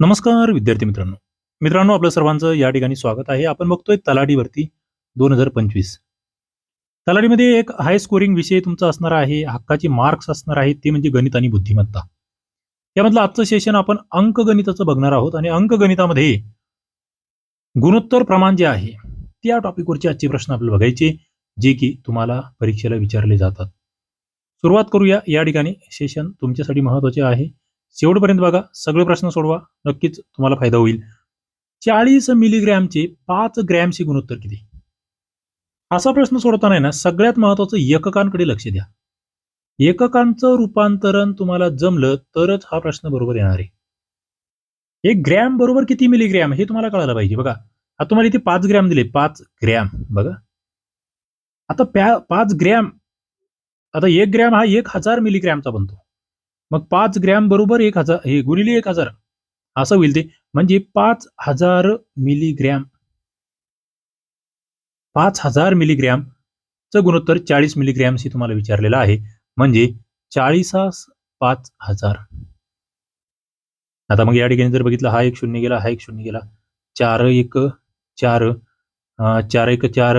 नमस्कार विद्यार्थी मित्रांनो. मित्रांनो आपलं सर्वांचं या ठिकाणी स्वागत आहे. आपण बघतोय तलाठीवरती दोन हजार पंचवीस. तलाठीमध्ये एक हाय स्कोरिंग विषय तुमचा असणार आहे हक्काचे मार्क्स असणार आहेत ते म्हणजे गणित आणि बुद्धिमत्ता. यामधलं आजचं सेशन आपण अंकगणिताचं बघणार आहोत आणि अंकगणितामध्ये गुणोत्तर प्रमाण जे आहे त्या टॉपिकवरचे आजचे प्रश्न आपल्याला बघायचे जे की तुम्हाला परीक्षेला विचारले जातात. सुरुवात करूया. या ठिकाणी सेशन तुमच्यासाठी महत्त्वाचे आहे. शेवटपर्यंत बघा सगळे प्रश्न सोडवा नक्कीच तुम्हाला फायदा होईल. चाळीस मिलीग्रॅमचे पाच ग्रॅमचे गुणोत्तर किती? असा प्रश्न सोडवताना ना सगळ्यात महत्वाचं एककांकडे लक्ष द्या. एककांचं रूपांतरण तुम्हाला जमलं तरच हा प्रश्न बरोबर येणार आहे. एक ग्रॅम बरोबर किती मिलीग्रॅम हे तुम्हाला कळायला पाहिजे. बघा आता तुम्हाला इथे पाच ग्रॅम दिले पाच ग्रॅम बघा. आता प्या पाच ग्रॅम आता एक ग्रॅम हा एक हजार मिलीग्रॅमचा बनतो. मग पाच ग्रॅम बरोबर एक हजार हे गुणिले एक हजार. असं होईल ते. म्हणजे पाच हजार मिलीग्रॅम. पाच हजार मिलीग्रॅमचं गुणोत्तर चाळीस मिलीग्रॅमशी तुम्हाला विचारलेलं आहे. म्हणजे चाळीसास पाच हजार. आता मग या ठिकाणी जर बघितलं हा एक शून्य गेला हा एक शून्य गेला. चार एक चार चार एक चार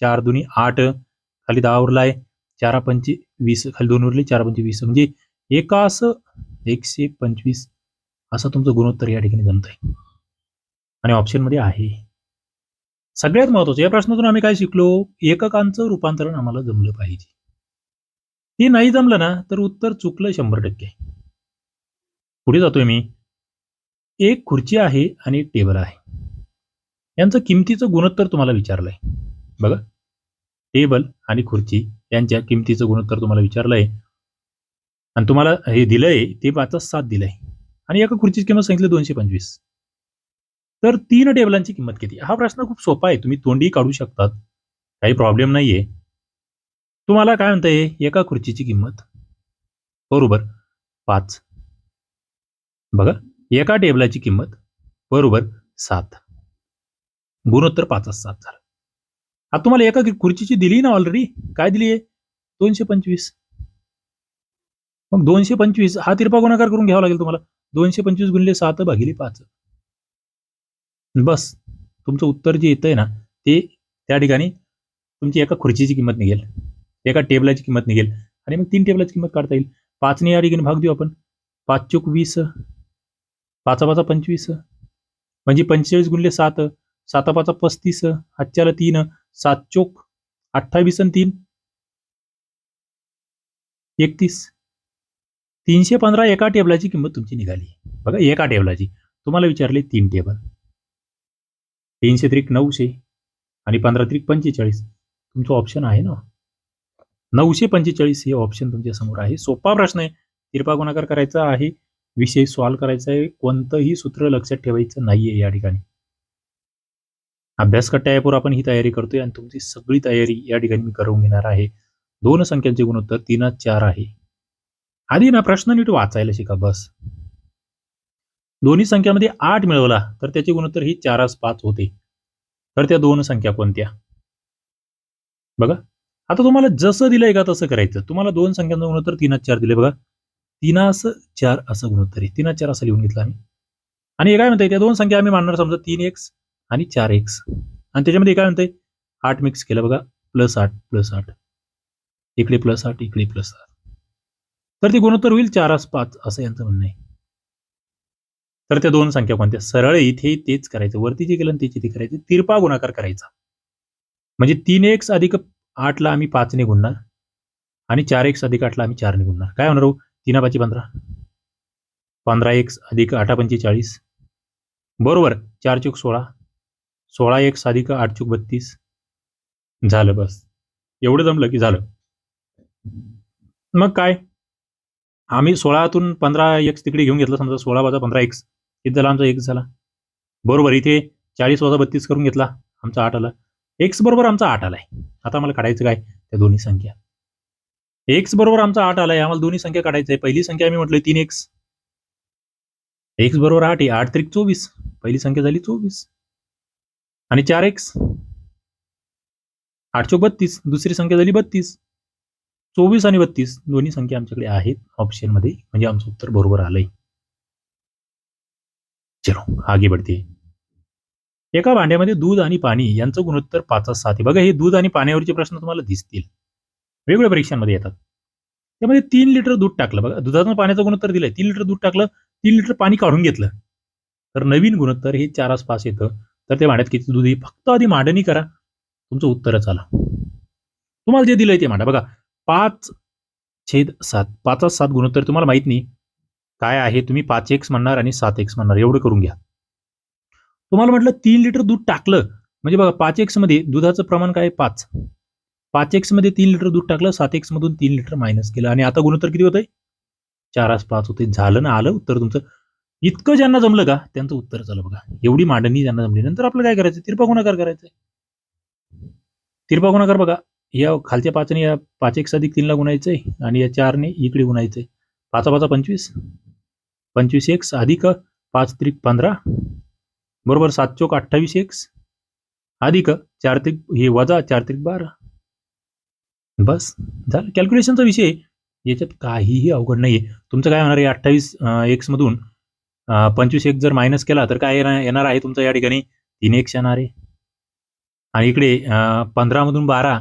चार दोन्ही आठ खाली दहा उरला आहे चारा वीस खाली दोन उरले चार पंची वीस. म्हणजे एकास एकशे पंचवीस असं तुमचं गुणोत्तर या ठिकाणी जमत आहे आणि ऑप्शनमध्ये आहे. सगळ्यात महत्वाचं या प्रश्नातून आम्ही काय शिकलो? एककांचं रूपांतरण आम्हाला जमलं पाहिजे. ते नाही जमलं ना तर उत्तर चुकलं शंभर टक्के. पुढे जातोय मी. एक खुर्ची आहे आणि एक टेबल आहे. यांचं किमतीचं गुणोत्तर तुम्हाला विचारलंय. बघा. टेबल आणि खुर्ची यांच्या किमतीचं गुणोत्तर तुम्हाला विचारलंय. आणि तुम्हाला हे दिलंय ते पाचच सात दिलंय. आणि एका खुर्चीची किंमत सांगितली दोनशे पंचवीस. तर तीन टेबलांची किंमत किती? हा प्रश्न खूप सोपा आहे. तुम्ही तोंडी काढू शकतात. काही प्रॉब्लेम नाहीये. तुम्हाला काय म्हणताय एका खुर्चीची किंमत. बरोबर. पाच. बघा. एका टेबलाची किंमत. बरोबर. सात. गुणोत्तर पाचच सात झालं. आता तुम्हाला एका खुर्चीची दिली ना ऑलरेडी काय दिली आहे दोनशे पंचवीस. मग दोनशे पंचवीस हा तिरपा गुणाकार करून घ्यावा लागेल तुम्हाला. दोनशे पंचवीस गुणिले सात भागिले पाच. बस. तुमचं उत्तर जे येतंय ना ते त्या ठिकाणी तुमची एका खुर्चीची किंमत निघेल. एका टेबलाची किंमत निघेल. आणि मग तीन टेबलाची किंमत काढता येईल. पाचने या ठिकाणी भाग देऊ आपण. पाच चोक वीस. पाचा पाचा पंचवीस. म्हणजे पंचेचाळीस गुणले सात. साता पाचा पस्तीस. आजच्याला तीन. सात चोक. अठ्ठावीस आणि तीन. एकतीस. तीनशे पंधरा एका टेबलाची किंमत तुमची निघाली. बघा एका टेबलाची. तुम्हाला विचारले तीन टेबल. तीनशे त्रिक नऊशे आणि पंधरा त्रिक पंचेचाळीस. तुमचं ऑप्शन आहे ना. नऊशे पंचेचाळीस हे ऑप्शन तुमच्यासमोर आहे. सोपा प्रश्न आहे. तिरपा गुणाकार करायचा आहे. विषय सॉल्व करायचा आहे. कोणतंही सूत्र लक्षात ठेवायचं नाहीये या ठिकाणी. अभ्यास कट्ट्यापूर आपण ही तयारी करतोय आणि तुमची सगळी तयारी या ठिकाणी मी करून घेणार आहे. दोन संख्यांचे गुणोत्तर तीनात चार आहे. आधी ना प्रश्न नीट वाचायला शिका बस. दोन्ही संख्यामध्ये आठ मिळवला तर त्याचे गुणोत्तर ही चारास पाच होते. तर त्या दोन संख्या कोणत्या? बघा आता तुम्हाला जसं दिलंय का तसं करायचं. तुम्हाला दोन संख्यांचं गुणोत्तर तीनच चार दिले बघा. तीनास चार असं गुणोत्तर आहे. तीनात चार असं लिहून घेतलं आम्ही. आणि हे काय म्हणतंय? त्या दोन संख्या आम्ही मानणार समजा तीन एक्स आणि चार एक्स. आणि त्याच्यामध्ये काय म्हणतंय? आठ मिक्स केलं बघा. प्लस आठ प्लस आठ. इकडे प्लस आठ इकडे प्लस आठ. तर ते गुणोत्तर होईल चारास पाच असं यांचं म्हणणं आहे. तर त्या दोन संख्या कोणत्या? सरळ इथे तेच करायचं. वरती जे केलं त्याची ती करायचं. तिरपा गुणाकार करायचा. म्हणजे तीन एक्स अधिक आठला आम्ही पाचने गुणणार. आणि चार एक्स अधिक आठला आम्ही चारने गुणणार. काय होणार हो? तीना पाची पंधरा. पंधरा एक्स अधिक आठा पंचेचाळीस बरोबर. चार चूक सोळा. सोळा एक्स अधिक आठ चूक बत्तीस. झालं बस. एवढं जमलं की झालं. मग काय? आम्ही सोळातून पंधरा एक्स तिकडे घेऊन घेतला समजा सोळा वजा पंधरा एक्स किती झाला आमचा एक्स झाला. बरोबर इथे चाळीस वजा बत्तीस करून घेतला आमचा आठ आला. एक्स बरोबर आमचा आठ आलाय. आता आम्हाला काढायचं काय? त्या दोन्ही संख्या. एक्स बरोबर आमचा आठ आलाय आम्हाला दोन्ही संख्या काढायचं आहे पहिली संख्या आम्ही म्हटलं तीन एक्स एक्स बरोबर आठ आहे आठ त्रिक चोवीस. पहिली संख्या झाली चोवीस. आणि चार एक्स आठ चो बत्तीस दुसरी संख्या झाली बत्तीस. चोवीस आणि बत्तीस दोन्ही संख्या आमच्याकडे आहेत. ऑप्शनमध्ये म्हणजे आमचं उत्तर बरोबर आलंय. चलो आगे बढ़ते. एका भांड्यामध्ये दूध आणि पाणी यांचं गुणोत्तर पाच सात आहे. बघा हे दूध आणि पाण्यावरचे प्रश्न तुम्हाला दिसतील. वेगवेगळ्या परीक्षांमध्ये येतात. त्यामध्ये तीन लिटर दूध टाकलं. बघा दुधातून पाण्याचं गुणोत्तर दिलंय. तीन लिटर दूध टाकलं तीन लिटर पाणी काढून घेतलं. तर नवीन गुणोत्तर हे चार पाच येतं. तर ते भांड्यात किती दूध आहे? फक्त आधी मांडणी करा. तुमचं उत्तरच आलं. तुम्हाला जे दिलंय ते मांडा. बघा पाच छेद सात पाचाच सात गुणोत्तर तुम्हाला माहीत नाही. काय आहे? तुम्ही पाच एक्स म्हणणार आणि सात एक्स म्हणणार. एवढं करून घ्या. तुम्हाला म्हटलं तीन लिटर दूध टाकलं. म्हणजे बघा पाच एक्समध्ये दुधाचं प्रमाण काय पाच. पाच एक्समध्ये तीन लिटर दूध टाकलं सात एक्स मधून तीन लिटर मायनस केलं. आणि आता गुणोत्तर किती होतंय? चारास पाच होते झालं ना आलं उत्तर तुमचं. इतकं ज्यांना जमलं का? त्यांचं उत्तर झालं बघा. एवढी मांडणी ज्यांना जमली. नंतर आपलं काय करायचं? तिरपा गुणाकार करायचंय. तिरपा गुणाकार बघा. या खालच्या पाचने या पाच एक अधिक तीनला गुणायचंय आणि या चारने इकडे गुणायचंय. पाचा पाचा पंचवीस. पंचवीस एक्स अधिक पाच त्रिक पंधरा. बरोबर सात चौक अठ्ठावीस एक्स अधिक चार त्रिक हे वजा चार त्रिक बारा. बस झालं. कॅल्क्युलेशनचा विषय याच्यात काहीही अवघड नाहीये. तुमचं काय होणार आहे? अठ्ठावीस एक्समधून पंचवीस एक जर मायनस केला तर काय येणार येणार आहे तुमचं या ठिकाणी? तीन एक्स येणार आहे. आणि इकडे पंधरामधून बारा.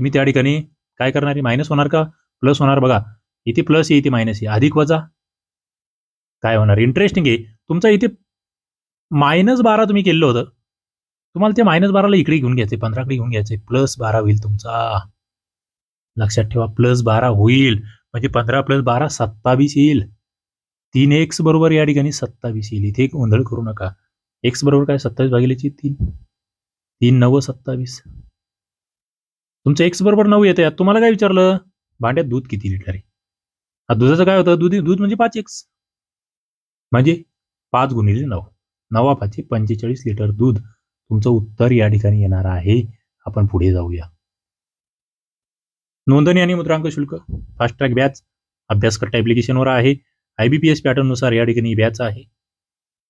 तुम्ही त्या ठिकाणी काय करणार आहे? मायनस होणार का? प्लस होणार? बघा इथे प्लस आहे इथे मायनस आहे. अधिक वजा काय होणार? इंटरेस्टिंग आहे. तुमचा इथे मायनस बारा तुम्ही केलेलं होतं. तुम्हाला ते मायनस बाराला इकडे घेऊन घ्यायचे पंधराकडे घेऊन घ्यायचे प्लस बारा होईल तुमचा. लक्षात ठेवा प्लस बारा होईल. म्हणजे पंधरा प्लस बारा सत्तावीस येईल. तीन एक्स बरोबर या ठिकाणी सत्तावीस येईल. इथे एक गोंधळ करू नका. एक्स बरोबर काय? सत्तावीस भागिलेची तीन. तीन नव्वद सत्तावीस. तुमचं एक्स बरोबर नऊ येते तुम्हाला काय विचारलं? भांड्यात दूध किती लिटर आहे? आता दुधाचं काय होतं? दूध दूध म्हणजे पाच एक्स म्हणजे पाच गुणिले नऊ. नवा पाचशे पंचेचाळीस लिटर दूध. तुमचं उत्तर या ठिकाणी येणार आहे. आपण पुढे जाऊया. नोंदणी आणि मुद्रांक शुल्क. फास्ट ट्रॅक बॅच अभ्यासकर्ता ॲप्लिकेशनवर आहे. आय बी पी एस पॅटर्ननुसार या ठिकाणी बॅच आहे.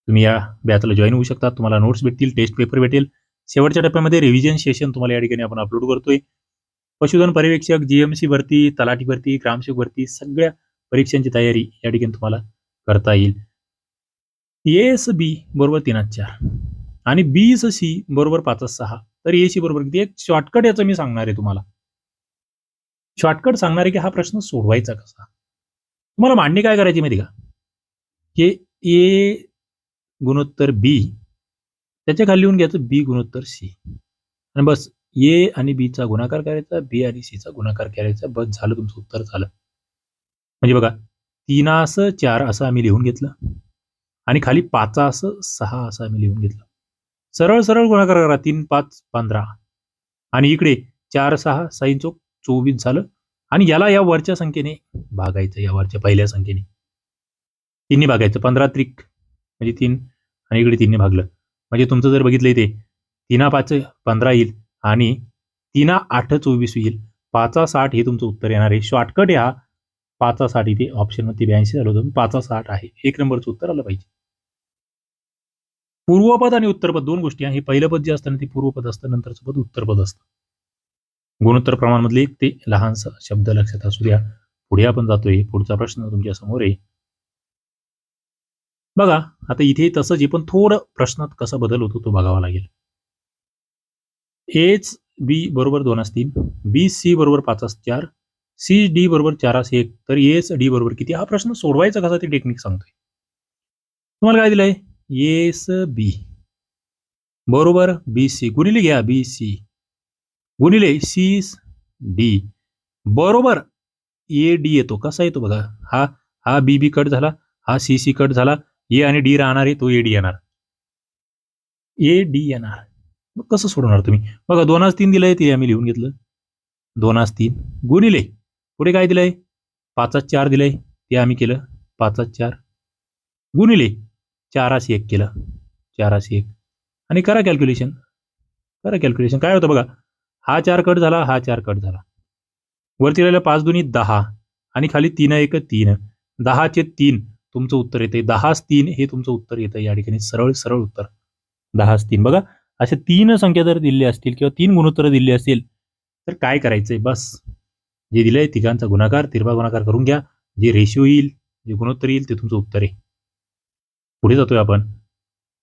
तुम्ही या बॅचला जॉईन होऊ शकता. तुम्हाला नोट्स भेटतील टेस्ट पेपर भेटेल. शेवटच्या टप्प्यामध्ये रिव्हिजन सेशन तुम्हाला या ठिकाणी आपण अपलोड करतोय. पशुधन पर्यवेक्षक जीएमसी भरती तलाठी भरती ग्रामसेवक भरती सगळ्या परीक्षांची तयारी या ठिकाणी तुम्हाला करता येईल. एस बी बरोबर तीन चार आणि बी सी बरोबर पाच सहा. तर ए सी बरोबर किती? एक शॉर्टकट याचं मी सांगणार आहे तुम्हाला. शॉर्टकट सांगणार आहे की हा प्रश्न सोडवायचा कसा? तुम्हाला मांडणी काय करायची माहिती का? की ए गुणोत्तर बी त्याच्याखाली लिहून घ्यायचं बी गुणोत्तर सी आणि बस ए आणि बी चा गुणाकार करायचा बी आणि सी चा गुणाकार करायचा बस झालं तुमचं उत्तर झालं. म्हणजे बघा तीनास चार असं आम्ही लिहून घेतलं आणि खाली पाचा असं सहा असं आम्ही लिहून घेतलं. सरळ सरळ गुणाकार करा तीन पाच पंधरा. आणि इकडे चार सहा साईन चौक चोवीस झालं. आणि याला या वरच्या संख्येने भागायचं या वरच्या पहिल्या संख्येने. तीनने भागायचं पंधरा त्रिक म्हणजे तीन. आणि इकडे तीनने भागलं. म्हणजे तुमचं जर बघितलं इथे तीना पाच पंधरा येईल. आणि तिना आठ चोवीस येईल पाचा साठ हे तुमचं उत्तर येणार आहे. शॉर्टकट या पाचा साठ इथे ऑप्शनमध्ये ब्याऐंशी झालं होतं. पाचा साठ आहे. एक नंबरचं उत्तर आलं पाहिजे. पूर्वपद आणि उत्तरपद दोन गोष्टी आहे. पहिलं पद जे असतं ना ते पूर्वपद असतं. नंतरचं पद उत्तरपद असतं. गुणोत्तर प्रमाणमधले एक ते लहानसा शब्द लक्षात असू द्या. पुढे आपण जातोय. पुढचा प्रश्न तुमच्यासमोर आहे. बघा आता इथे तसंच आहे पण थोडं प्रश्नात कसा बदल होतो तो बघावा लागेल. एच बी बरोबर दोन तीन बी सी बरोबर पाचास चार. सी डी बरोबर चारास एक. तर एच डी बरोबर किती? हा प्रश्न सोडवायचा कसा ते टेक्निक सांगतोय. तुम्हाला काय दिलंय? एस बी बरोबर बी सी गुणिले घ्या बी सी गुणिले सी डी बरोबर ए डी येतो. कसा येतो बघा? हा हा बी बी कट झाला. हा सी सी कट झाला. ए आणि डी राहणार आहे तो ए डी येणार. ए डी येणार. मग कसं सोडवणार तुम्ही? बघा दोनास तीन दिलंय ते आम्ही लिहून घेतलं. दोनास तीन. गुणिले. पुढे काय दिलंय? पाचाच चार दिलंय. ते आम्ही केलं. पाचाच चार. गुणिले. चारास एक केलं. चारास एक. आणि करा कॅल्क्युलेशन करा कॅल्क्युलेशन काय होतं बघा? हा चार कट झाला हा चार कट झाला. वरती राहिलं पाच दोन्ही दहा. आणि खाली तीन एक तीन. दहाचे तीन. तुमचं उत्तर येते दहाच तीन हे तुमचं उत्तर येतं या ठिकाणी. सरळ सरळ उत्तर. दहाच तीन. बघा अशा तीन संख्या जर दिल्या असतील किंवा तीन गुणोत्तर दिली असतील तर काय करायचंय? बस. जे दिलंय तिघांचा गुणाकार तिरपा गुणाकार करून घ्या. जे रेशिओ येईल जे गुणोत्तर येईल ते तुमचं उत्तर आहे. पुढे जातोय आपण.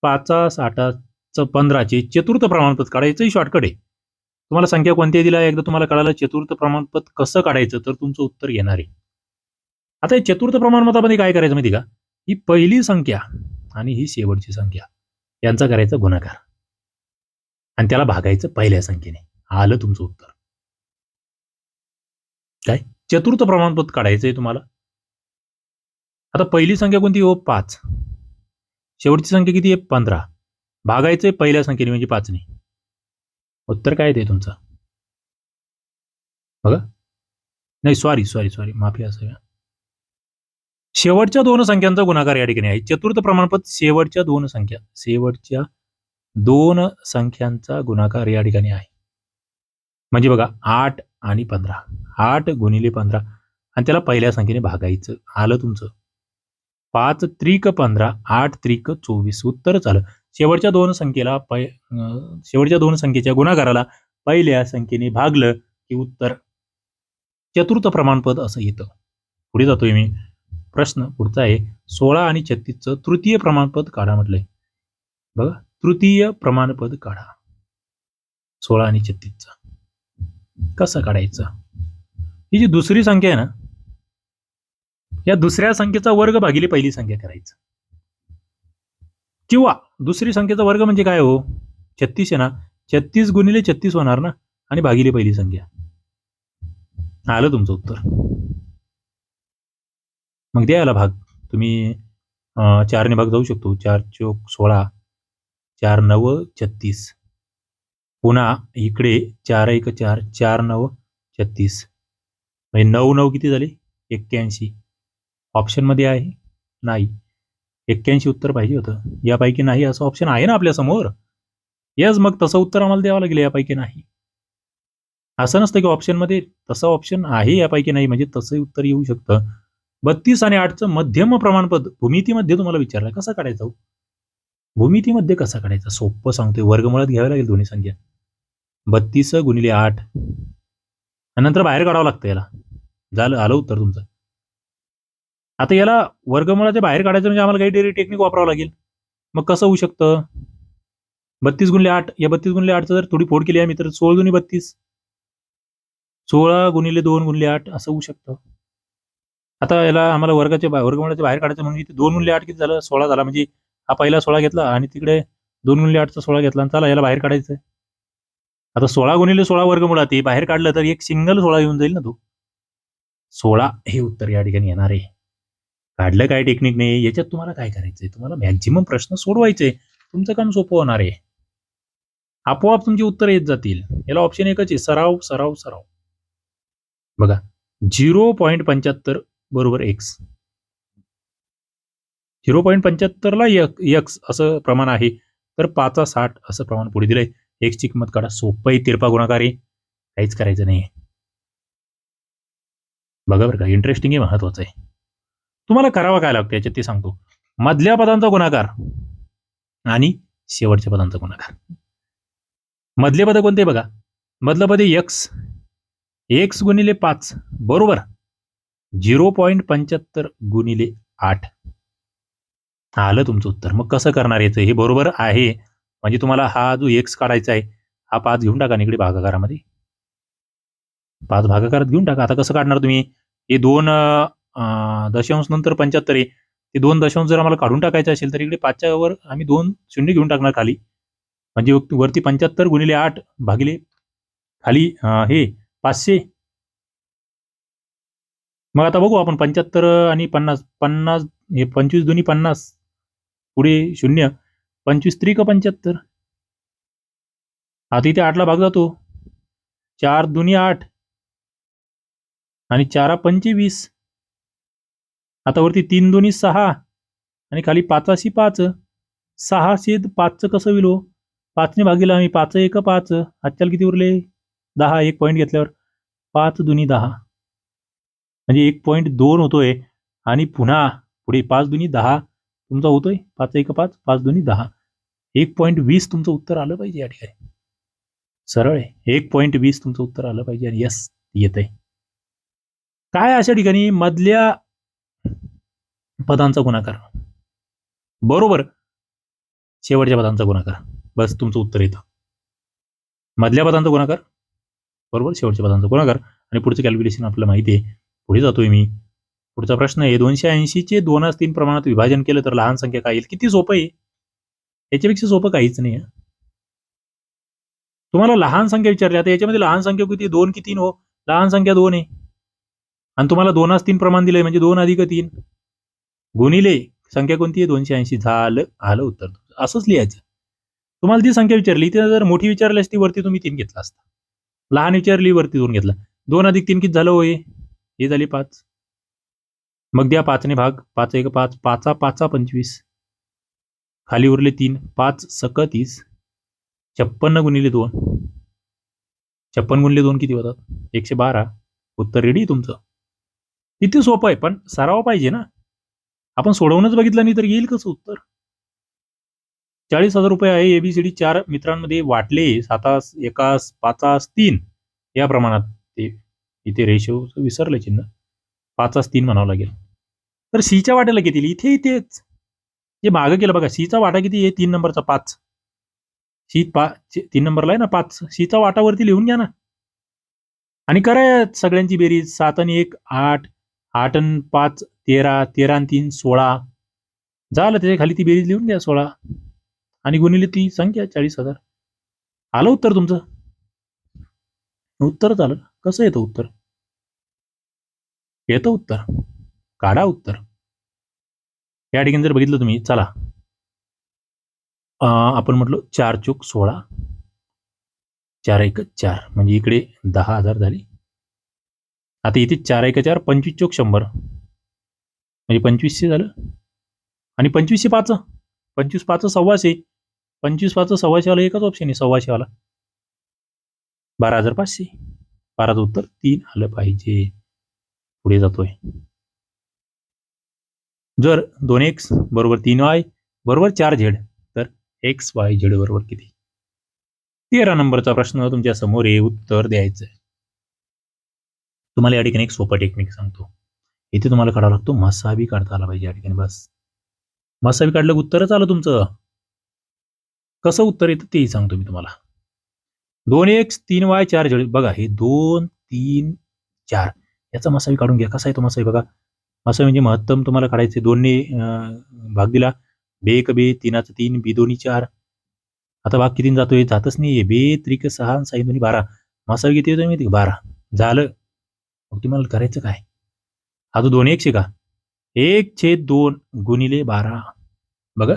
पाचा साठाचं पंधराचे चतुर्थ प्रमाणपत्र काढायचं शॉर्टकट आहे. तुम्हाला संख्या कोणत्या दिला? एकदा तुम्हाला कळालं चतुर्थ प्रमाणपत्र कसं काढायचं तर तुमचं उत्तर येणार आहे. आता हे चतुर्थ प्रमाणपत्रामध्ये काय करायचं माहिती का? ही पहिली संख्या आणि ही शेवटची संख्या. यांचा करायचा गुणाकार. आणि त्याला भागायचं पहिल्या संख्येने. आलं तुमचं उत्तर. काय? चतुर्थ प्रमाणपत्र काढायचंय तुम्हाला. आता पहिली संख्या कोणती? हो पाच. शेवटची संख्या किती आहे? पंधरा. भागायचंय पहिल्या संख्येने म्हणजे पाचने. उत्तर काय ते तुमचं? बघा. नाही सॉरी सॉरी सॉरी माफी असाव्या शेवटच्या दोन संख्यांचा गुणाकार या ठिकाणी आहे. चतुर्थ प्रमाणपत्र शेवटच्या दोन संख्या. शेवटच्या दोन संख्यांचा गुणाकार या ठिकाणी आहे. म्हणजे बघा आठ आणि पंधरा. आठ गुणिले पंधरा. आणि त्याला पहिल्या संख्येने भागायचं आलं तुमचं. पाच त्रिक पंधरा आठ त्रिक चोवीस. उत्तरच आलं शेवटच्या दोन संख्येला पै शेवटच्या दोन संख्येच्या गुणाकाराला पहिल्या संख्येने भागलं की उत्तर. चतुर्थ प्रमाणपद असं येतं. पुढे जातोय मी. प्रश्न पुढचा आहे. सोळा आणि छत्तीसचं तृतीय प्रमाणपद काढा म्हटलंय. बघा. तृतीय प्रमाणपद काढा. सोळा आणि छत्तीसचा. कसं काढायचं? ही जी दुसरी संख्या आहे ना या दुसऱ्या संख्येचा वर्ग भागिले पहिली संख्या करायचं. किंवा दुसरी संख्येचा वर्ग म्हणजे काय हो? छत्तीस आहे ना छत्तीस गुणिले छत्तीस होणार ना आणि भागिले पहिली संख्या. आलं तुमचं उत्तर. मग द्यायला भाग. तुम्ही चारने भाग जाऊ शकतो. चार चोक सोळा. चार नव छत्तीस. पुन्हा इकडे चार एक चार चार नव छत्तीस. म्हणजे नऊ नऊ किती झाले? एक्क्याऐंशी. ऑप्शनमध्ये आहे? नाही. एक्क्याऐंशी उत्तर पाहिजे होतं. यापैकी नाही असं ऑप्शन आहे ना आपल्यासमोर यस मग तसं उत्तर आम्हाला द्यावं लागेल यापैकी नाही. असं नसतं की ऑप्शनमध्ये तसं ऑप्शन आहे यापैकी नाही म्हणजे तसं उत्तर येऊ शकतं. बत्तीस आणि आठचं मध्यम प्रमाणपद. भूमितीमध्ये तुम्हाला विचारलं. कसं काढायचं हो? भूमितीमध्ये कसा काढायचं? सोपं सांगतोय. वर्गमुळात घ्यावं लागेल दोन्ही संख्या. बत्तीस गुणिले आठ. आणि नंतर बाहेर काढावं लागतं याला. झालं आलं उत्तर तुमचं. आता याला वर्गमुळाच्या बाहेर काढायचं म्हणजे आम्हाला काही टेक्निक वापरावं लागेल. मग कसं होऊ शकतं? बत्तीस गुणिले आठ. या बत्तीस गुणिले आठचं जर थोडी फोड केली आहे मी तर सोळा दुनी बत्तीस. सोळा गुणिले दोन गुणिले आठ असं होऊ शकतं. आता याला आम्हाला वर्गाच्या वर्गमुळाच्या बाहेर काढायचं म्हणजे इथे दोन गुणिले आठ किती झालं? सोळा झाला. म्हणजे हा पहिला सोळा घेतला आणि तिकडे दोन गुणिले आठचा सोळा घेतला आणि चला याला बाहेर काढायचं आता सोळा गुणिले सोळा वर्गमुळात आहे बाहेर काढलं तर एक सिंगल सोळा येऊन जाईल ना तो. सोळा हे उत्तर या ठिकाणी येणार आहे. काढलं काय टेक्निक नाही याच्यात तुम्हाला काय करायचंय तुम्हाला मॅक्झिमम प्रश्न सोडवायचे तुमचं काम सोपं होणार आहे. आपोआप तुमची उत्तर येत जातील. याला ऑप्शन एकच आहे सराव सराव सराव. बघा झिरो पॉईंट पंच्याहत्तर बरोबर एक्स झिरो पॉईंट पंच्याहत्तरला यक्स असं प्रमाण आहे. तर पाचा साठ असं प्रमाण पुढे दिलंय. एक्सची किंमत काढा. सोपं आहे. तिरपा गुणाकार आहे. काहीच करायचं नाही बघा बरं का. इंटरेस्टिंग आहे. महत्वाचं आहे. तुम्हाला करावं काय लागतं? याच्यात ते सांगतो. मधल्या पदांचा गुणाकार आणि शेवटच्या पदांचा गुणाकार. मधले पद कोणते बघा? मधलं पद एक्स यक्स. एक्स गुणिले पाच. बरोबर. झिरो पॉईंट पंच्याहत्तर गुणिले आठ. आलं तुमचं उत्तर. मग कसं करणार याचं हे बरोबर आहे. म्हणजे तुम्हाला हा जो एक्स काढायचा आहे हा पाच घेऊन टाका आणि इकडे भागाकारामध्ये. पाच भागाकारात घेऊन टाका. आता कसं काढणार तुम्ही? हे दोन दशांश नंतर पंच्याहत्तर आहे. ते दोन दशांश जर आम्हाला काढून टाकायचे असेल तर इकडे पाचच्या वर आम्ही दोन शून्य घेऊन टाकणार खाली. म्हणजे वरती पंच्याहत्तर गुणिले आठ भागिले खाली हे पाचशे. मग आता बघू आपण पंच्याहत्तर आणि पन्नास पन्नास हे पंचवीस दोन्ही पन्नास. पुढे शून्य पंचवीस त्रिक पंच्याहत्तर? आता इथे आठला भाग जातो. चार दुनी आठ आणि चारा पंचवीस. आता वरती तीन दोन्ही सहा आणि खाली पाचाशी पाच. सहा छेद पाचचं कसं विलो? पाचने भागीला आम्ही पाच एक पाच. आजच्याला किती उरले? दहा एक पॉईंट घेतल्यावर पाच दुनी दहा. म्हणजे एक पॉईंट दोन होतोय आणि पुन्हा पुढे पाच दुनी दहा. तुमचा होतोय? पाच एक पाच पाच दोन्ही दहा. एक पॉईंट वीस तुमचं उत्तर आलं पाहिजे या ठिकाणी. सरळ आहे. एक पॉईंट वीस तुमचं उत्तर आलं पाहिजे आणि यस येत आहे काय अशा ठिकाणी मधल्या पदांचा गुणाकार? बरोबर. शेवटच्या पदांचा गुणाकार. बस तुमचं उत्तर येतं. मधल्या पदांचा गुणाकार? बरोबर शेवटच्या पदांचा गुणाकार. आणि पुढचं कॅल्क्युलेशन आपल्याला माहिती आहे. पुढे जातोय मी. पुढचा प्रश्न आहे दोनशे ऐंशीचे दोन आज तीन प्रमाणात विभाजन केलं तर लहान संख्या काय येईल? किती सोपं आहे? याच्यापेक्षा सोपं काहीच नाही तुम्हाला लहान संख्या विचारली आता याच्यामध्ये लहान संख्या किती दोन की तीन हो? लहान संख्या दोन आहे. आणि तुम्हाला दोन आज तीन प्रमाण दिलंय म्हणजे दोन अधिक तीन. गुणिले संख्या कोणती आहे? दोनशे ऐंशी. झालं आलं उत्तर. असंच लिहायचं. तुम्हाला ती संख्या विचारली ती जर मोठी विचारली असती वरती तुम्ही तीन घेतला असता. लहान विचारली वरती दोन घेतला. दोन अधिक तीन किती झालं होय? हे झाली पाच. मग द्या पाचने भाग. पाच एक पाच पाचा पाचा पंचवीस. खाली उरले तीन. पाच सक तीस छप्पन्न गुणिले दोन. छप्पन गुणिले दोन किती होतात? एकशे बारा. उत्तर रेडी तुमचं. किती सोपं आहे पण सराव पाहिजे ना. आपण सोडवूनच बघितलं नाही तर येईल कसं उत्तर? चाळीस हजार रुपये आहे एबीसीडी चार मित्रांमध्ये वाटले. सातास एकास पाचास तीन. या प्रमाणात ते इथे रेशो विसरलं चिन्ह. पाचास तीन म्हणावं लागेल. तर सीच्या वाट्याला किती? इथे इथेच. जे मागं केलं बघा सीचा वाटा किती आहे? तीन नंबरचा पाच. सी पा तीन नंबरला आहे ना पाच. सीचा वाटावरती लिहून घ्या ना. आणि करा सगळ्यांची बेरीज. सात आणि एक आठ. आठ आणि पाच तेरा. तेरा आणि तीन सोळा. झालं त्याच्याखाली ती बेरीज लिहून घ्या सोळा. आणि गुणिले ती संख्या चाळीस हजार. आलं उत्तर तुमचं? उत्तरच आलं कसं येतं उत्तर? येतं उत्तर. काढा उत्तर. या ठिकाणी जर बघितलं तुम्ही चला. आपण म्हटलो चार चोक सोळा. चार एक चार म्हणजे इकडे दहा हजार झाले. आता इथे चार एक चार पंचवीस चोक शंभर. म्हणजे पंचवीसशे झालं. आणि पंचवीसशे पाच पंचवीस पाच सव्वाशे. पंचवीस पाच सव्वाशेवाला एकच ऑप्शन आहे सव्वाशेवाला बारा हजार पाचशे. बाराचं उत्तर तीन आलं पाहिजे. पुढे जातोय. जर दोन एक्स बरोबर तीन वाय बरोबर चार झेड तर एक्स वाय झेड बरोबर किती? तेरा नंबरचा प्रश्न तुमच्यासमोर हे उत्तर द्यायचं आहे. तुम्हाला या ठिकाणी एक सोपा टेक्निक सांगतो. इथे तुम्हाला काढावा लागतो मसाबी काढता आला पाहिजे या ठिकाणी बस. मसाबी काढलं उत्तरच आलं तुमचं. कसं उत्तर येतं तेही सांगतो मी तुम्हाला. दोन एक्स तीन वाय चार झेड बघा हे दोन तीन चार. याचा मसावी काढून घ्या. कसा आहे तो मसावी बघा. मसावी म्हणजे महत्तम तुम्हाला काढायचे दोन्ही अं, भाग दिला. बे एक बे तीनाचं तीन बी दोन्ही चार. आता भाग किती जातोय? जातच नाही बे त्रिक सहा साई दोन्ही बारा. मसावी किती येतोय माहिती बारा. झालं. मग तुम्हाला करायचं काय? हा तो दोन एकशे का? एक छेद दोन गुणिले बारा. बघा.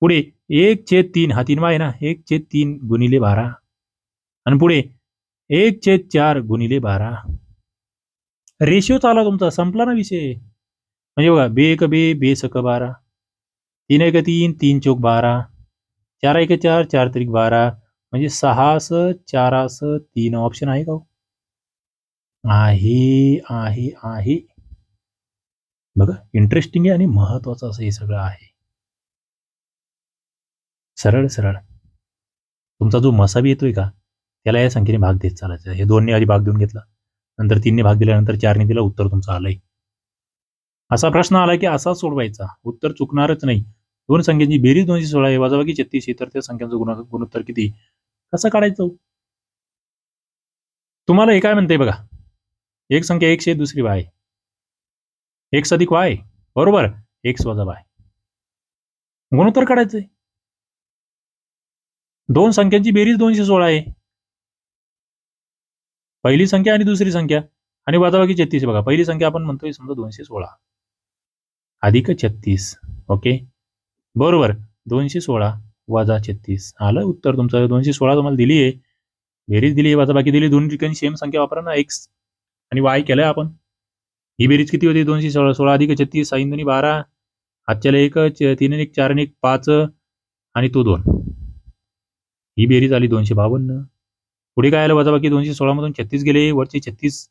पुढे एक छेद तीन. हा तीन आहे ना? एक छेद तीन गुणिले बारा. आणि पुढे एक छेद चार गुणिले बारा. रेशिओ चालला तुमचा संपला ना विषय. म्हणजे बघा बे एक बे बे सक बारा. तीन एक तीन तीन चौक बारा. चार एक चार चार त्रिक बारा. म्हणजे सहा स चार स तीन. ऑप्शन आहे का हो? आहे आहे आहे. बघा इंटरेस्टिंग आहे आणि महत्वाचं असं हे सगळं आहे. सरळ सरळ. तुमचा जो मसाबी येतोय का त्याला या संख्येने भाग देत चालायचं हे दोन्ही आधी भाग देऊन घेतला. नंतर तीनने भाग दिल्यानंतर चारने दिला उत्तर तुमचं आलंय. असा प्रश्न आला की असा सोडवायचा? उत्तर चुकणारच नाही. दोन संख्यांची बेरीज दोनशे सोळा आहे वजाबाकी छत्तीस आहे तर त्या संख्यांचं गुण गुणोत्तर किती? कसं काढायचं? तुम्हाला हे काय म्हणते बघा? एक संख्या एकशे दुसरी वाय. एक अधिक वाय. बरोबर? एक्स वजा वाय. गुणोत्तर काढायचंय. दोन संख्यांची बेरीज दोनशे सोळा आहे. पहिली संख्या आणि दुसरी संख्या. आणि वजाबाकी छत्तीस बघा. पहिली संख्या आपण म्हणतोय समजा दोनशे सोळा. अधिक छत्तीस. ओके? बरोबर. दोनशे सोळा वजा छत्तीस. आलं उत्तर तुमचं. दोनशे सोळा तुम्हाला दिली आहे. बेरीज दिली आहे वजाबाकी दिली दोन ठिकाणी सेम संख्या वापरा ना. एक्स आणि वाय केलंय आपण. ही बेरीज किती होती? दोनशे सोळा. सोळा अधिक छत्तीस साईन दोन्ही बारा. आजच्याला एक तीन एक चार आणि एक पाच आणि तो दोन. ही बेरीज आली दोनशे बावन्न. पुढे काय आलं? वजाबाकी दोनशे सोळामधून छत्तीस गेले वरचे छत्तीस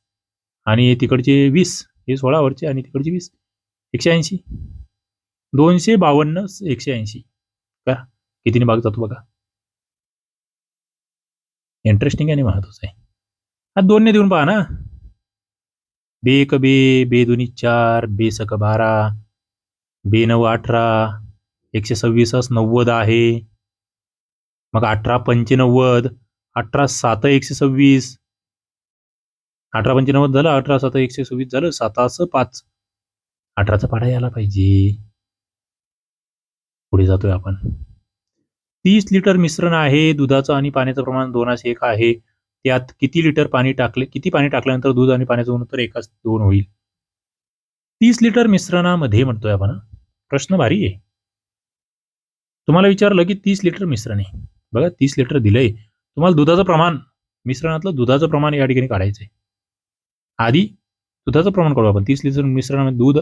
आणि तिकडचे वीस. हे सोळा वरचे आणि तिकडचे वीस. एकशे ऐंशी. दोनशे बावन्न एकशे ऐंशी. का कितीने भाग जातो बघा. इंटरेस्टिंग आणि महत्वाचं आहे. हा दोनने देऊन पहा ना. बे एक बे बे दोन्ही चार बे सक बारा बे नऊ अठरा एकशे सव्वीसच नव्वद आहे. मग अठरा पंचेनव्वद अठरा सात एकशे सव्वीस. अठरा पंचनव्वद झालं अठरा सात एकशे सव्वीस झालं सातास पाच. अठराचा पाढा यायला पाहिजे. पुढे जातोय आपण. तीस लिटर मिश्रण आहे दुधाचं आणि पाण्याचं प्रमाण दोनास एक आहे. त्यात किती लिटर पाणी टाकले किती पाणी टाकल्यानंतर दूध आणि पाण्याचं गुणोत्तर एकाच दोन होईल? तीस लिटर मिश्रणामध्ये म्हणतोय आपण प्रश्न भारी आहे. तुम्हाला विचारलं की तीस लिटर मिश्रण आहे. बघा तीस लिटर दिलंय. तुम्हाला दुधाचं प्रमाण मिश्रणातलं दुधाचं प्रमाण या ठिकाणी काढायचं आहे आधी दुधाचं प्रमाण काढू आपण. तीस लिटर मिश्रणामध्ये दूध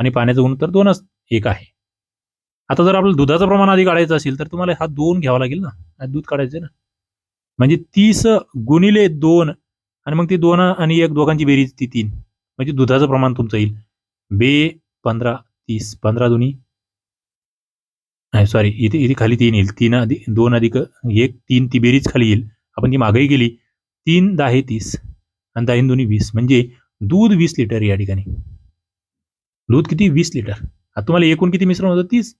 आणि पाण्याचं गुणोत्तर दोनच एक आहे. आता जर आपल्याला दुधाचं प्रमाण आधी काढायचं असेल तर तुम्हाला हा दोन घ्यावा लागेल ना? दूध काढायचं ना? म्हणजे तीस गुणिले दोन आणि मग ती दोन आणि एक दोघांची बेरीज ती तीन. म्हणजे दुधाचं प्रमाण तुमचं येईल. बे पंधरा तीस. पंधरा दोन्ही. नाही सॉरी इथे इथे खाली तीन येईल. तीन अधिक दोन अधिक एक तीन ती बेरीज खाली येईल. आपण ती मागही गेली तीन दहा तीस. आणि दहा दोन्ही वीस. म्हणजे दूध वीस लिटर या ठिकाणी. दूध किती? वीस लिटर. आता तुम्हाला एकूण किती मिश्रण होतं? तीस.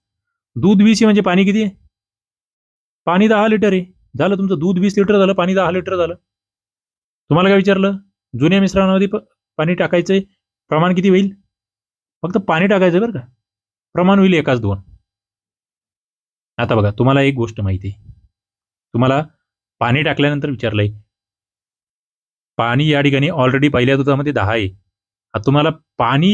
दूध वीस आहे म्हणजे पाणी किती आहे? पाणी दहा लिटर आहे. झालं तुमचं दूध वीस लिटर झालं पाणी दहा लिटर झालं. तुम्हाला काय विचारलं? जुन्या मिश्रणामध्ये प- पाणी टाकायचं प्रमाण किती होईल? फक्त पाणी टाकायचं बरं का. प्रमाण होईल एकाच दोन. आता बघा तुम्हाला एक गोष्ट माहिती आहे. तुम्हाला पाणी टाकल्यानंतर विचारलंय. पाणी या ठिकाणी ऑलरेडी पहिल्या दुधामध्ये दहा आहे. आता तुम्हाला पाणी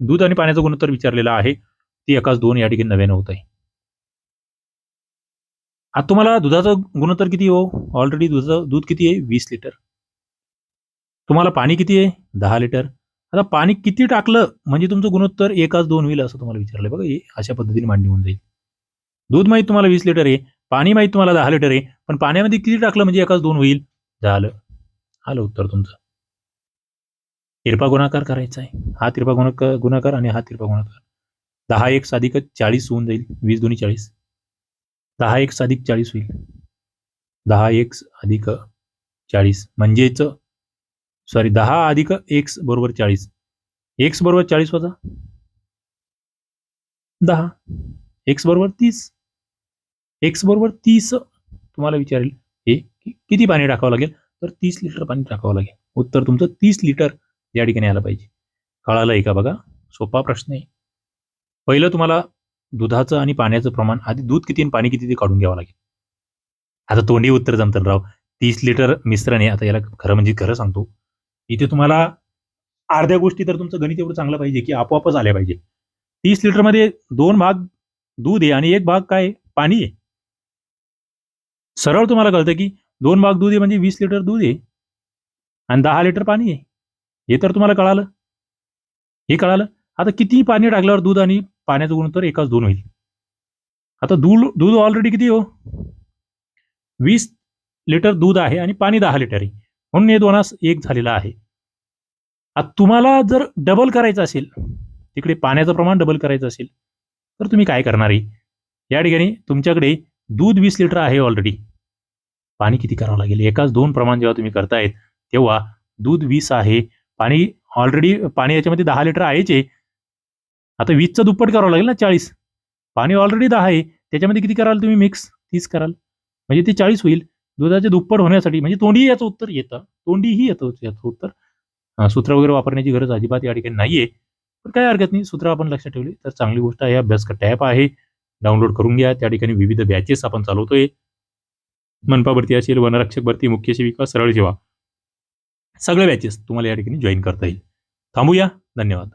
दूध आणि पाण्याचं गुणोत्तर विचारलेलं आहे. ती एकाच दोन या ठिकाणी नव्यानं होत आहे. आता तुम्हाला दुधाचं गुणोत्तर किती हो? ऑलरेडी दुधाचं दूध किती आहे? वीस लिटर. तुम्हाला पाणी किती आहे? दहा लिटर. आता पाणी किती टाकलं म्हणजे तुमचं गुणोत्तर एकाच दोन होईल असं तुम्हाला विचारलंय. बघा अशा पद्धतीने मांडणी होऊन जाईल. दूध माहीत तुम्हाला वीस लिटर आहे पाणी माहीत तुम्हाला दहा लिटर आहे पण पाण्यामध्ये किती टाकलं म्हणजे एकाच दोन होईल? झालं. आलं उत्तर तुमचं. तिरपा गुणाकार करायचा आहे. हा तिरपा गुणाकार गुणाकार आणि हा तिरपा गुणाकार. दहा एक साधिक चाळीस होऊन जाईल. वीस दोन्ही चाळीस. दहा एक साधिक चाळीस होईल. दहा एक अधिक चाळीस. म्हणजेच सॉरी दहा अधिक एक्स बरोबर चाळीस. एक्स बरोबर चाळीस होता दहा. एक्स बरोबर तीस. एक्स बरोबर तीस तुम्हाला विचारेल. हे किती पाणी टाकावं लागेल? तर तीस लिटर पाणी टाकावं लागेल. उत्तर तुमचं तीस लिटर या ठिकाणी आलं पाहिजे. कळालं आहे का बघा? सोपा प्रश्न आहे. पहिलं तुम्हाला दुधाचं आणि पाण्याचं प्रमाण आधी दूध किती आणि पाणी किती ते काढून घ्यावं लागेल. आता तोंडी उत्तर जमतं राव. तीस लिटर मिश्रण आहे. आता याला खरं म्हणजे खरं सांगतो. इथे तुम्हाला अर्ध्या गोष्टी तर तुमचं गणित एवढं चांगलं पाहिजे की आपोआपच आल्या पाहिजे. तीस लिटरमध्ये दोन भाग दूध आहे आणि एक भाग काय पाणी आहे. सरळ तुम्हाला कळतं की दोन भाग दूध आहे म्हणजे वीस लिटर दूध आहे. आणि दहा लिटर पाणी आहे. हे तर तुम्हाला कळालं. हे कळालं. आता किती पाणी टाकल्यावर दूध आणि पाण्याचं गुणोत्तर एकाच दोन होईल. आता दूध दूध ऑलरेडी किती हो? वीस लिटर दूध आहे आणि पाणी दहा लिटर आहे. म्हणून हे दोनास एक झालेला आहे. आता तुम्हाला जर डबल करायचं असेल तिकडे पाण्याचं प्रमाण डबल करायचं असेल तर तुम्ही काय करणार आहे? या ठिकाणी तुमच्याकडे दूध वीस लिटर आहे ऑलरेडी पाणी किती करावं लागेल? एकाच दोन प्रमाण जेव्हा तुम्ही करतायत तेव्हा दूध वीस आहे. पाणी ऑलरेडी पाणी याच्यामध्ये दहा लिटर आहेच. आहे आता वीसचं दुप्पट करावं लागेल ना चाळीस? पाणी ऑलरेडी दहा आहे. त्याच्यामध्ये किती कराल तुम्ही मिक्स तीस कराल. म्हणजे ते चाळीस होईल. दुधाचे दुप्पट होण्यासाठी म्हणजे तोंडीही याचं उत्तर येतं. तोंडीही येतं याचं उत्तर. सूत्र वगैरे वापरण्याची गरज अजिबात या ठिकाणी नाहीये. पण काय हरकत नाही. सूत्र आपण लक्षात ठेवली. तर चांगली गोष्ट आहे. अभ्यास टॅप आहे. डाउनलोड करून घ्या. त्या ठिकाणी विविध बॅचेस आपण चालवतोय. मनपा भरती असेल वनरक्षक भरती मुख्य सेविका सरळ सेवा. सगळे बॅचेस तुम्हाला या ठिकाणी जॉईन करता येईल. थांबूया. धन्यवाद.